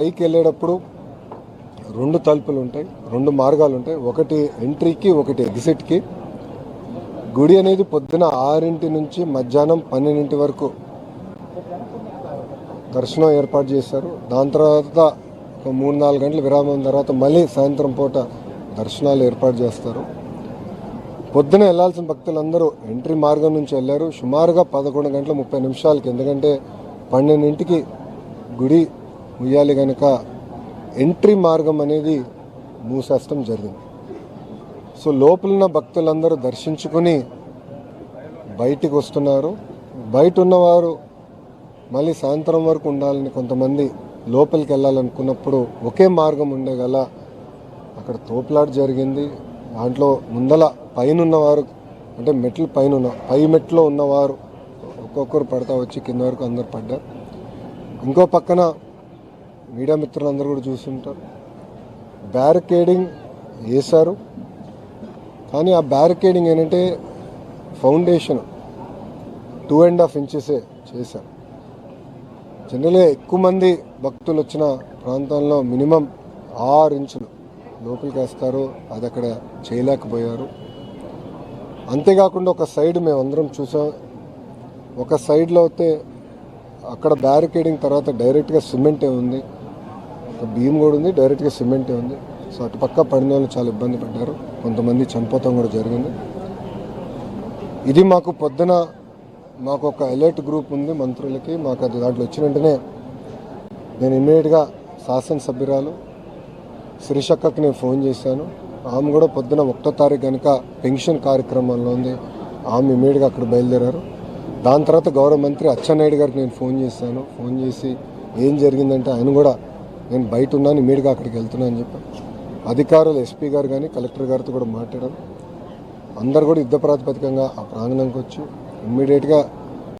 పైకి వెళ్ళేటప్పుడు రెండు తలుపులు ఉంటాయి రెండు మార్గాలు ఉంటాయి ఒకటి ఎంట్రీకి ఒకటి ఎగ్జిట్కి. గుడి అనేది పొద్దున ఆరింటి నుంచి మధ్యాహ్నం పన్నెండింటి వరకు దర్శనం ఏర్పాటు చేశారు. దాని తర్వాత ఒక మూడు నాలుగు గంటల విరామం తర్వాత మళ్ళీ సాయంత్రం పూట దర్శనాలు ఏర్పాటు చేస్తారు. పొద్దున వెళ్ళాల్సిన భక్తులందరూ ఎంట్రీ మార్గం నుంచి వెళ్ళారు. సుమారుగా పదకొండు గంటల ముప్పై నిమిషాలకి ఎందుకంటే పన్నెండింటికి గుడి ఉయ్యాలి కనుక ఎంట్రీ మార్గం అనేది మూసేస్తం జరిగింది. సో లోపలున్న భక్తులందరూ దర్శించుకుని బయటికి వస్తున్నారు. బయట ఉన్నవారు మళ్ళీ సాయంత్రం వరకు ఉండాలని కొంతమంది లోపలికి వెళ్ళాలనుకున్నప్పుడు ఒకే మార్గం ఉండేగల అక్కడ తోపులాట జరిగింది. దాంట్లో ముందల పైన ఉన్నవారు అంటే మెట్లు పైన ఉన్న పై మెట్లో ఉన్నవారు ఒక్కొక్కరు పడతా వచ్చి కింద వరకు అందరు పడ్డారు. ఇంకో పక్కన మీడియా మిత్రులందరూ కూడా చూస్తుంటారు. బ్యారికేడింగ్ వేశారు కానీ ఆ బ్యారికేడింగ్ ఏంటంటే ఫౌండేషన్ టూ అండ్ హాఫ్ ఇంచెసే చేశారు. జనరల్గా ఎక్కువ మంది భక్తులు వచ్చిన ప్రాంతంలో మినిమం ఆరు ఇంచులు లోపలికి వేస్తారు. అది అక్కడ చేయలేకపోయారు. అంతేకాకుండా ఒక సైడ్ మేము అందరం చూసాం. ఒక సైడ్లో అయితే అక్కడ బ్యారికేడింగ్ తర్వాత డైరెక్ట్గా సిమెంటే ఉంది. బియ్యం భీమ్ కూడా ఉంది డైరెక్ట్గా సిమెంటే ఉంది. సో అటు పక్క పడిన వాళ్ళు చాలా ఇబ్బంది పడ్డారు. కొంతమంది చనిపోతాం కూడా జరిగింది. ఇది మాకు పొద్దున మాకు ఒక అలర్ట్ గ్రూప్ ఉంది మంత్రులకి. మాకు అది దాంట్లో వచ్చిన వెంటనే నేను ఇమ్మీడియట్గా శాసనసభ్యురాలు శిరీషక్కకి నేను ఫోన్ చేశాను. ఆమె కూడా పొద్దున ఒకటో తారీఖు కనుక పెన్షన్ కార్యక్రమంలో ఉంది. ఆమె ఇమ్మీడియట్గా అక్కడ బయలుదేరారు. దాని తర్వాత గౌరవ మంత్రి అచ్చెన్నాయుడు గారికి నేను ఫోన్ చేశాను. ఫోన్ చేసి ఏం జరిగిందంటే ఆయన కూడా నేను బయట ఉన్నాను ఇమీడియట్గా అక్కడికి వెళ్తున్నాను అని చెప్పాను అధికారులు ఎస్పీ గారు కానీ కలెక్టర్ గారితో కూడా మాట్లాడారు అందరు కూడా యుద్ధ ప్రాతిపదికంగా ఆ ప్రాంగణంకి వచ్చి ఇమ్మీడియట్గా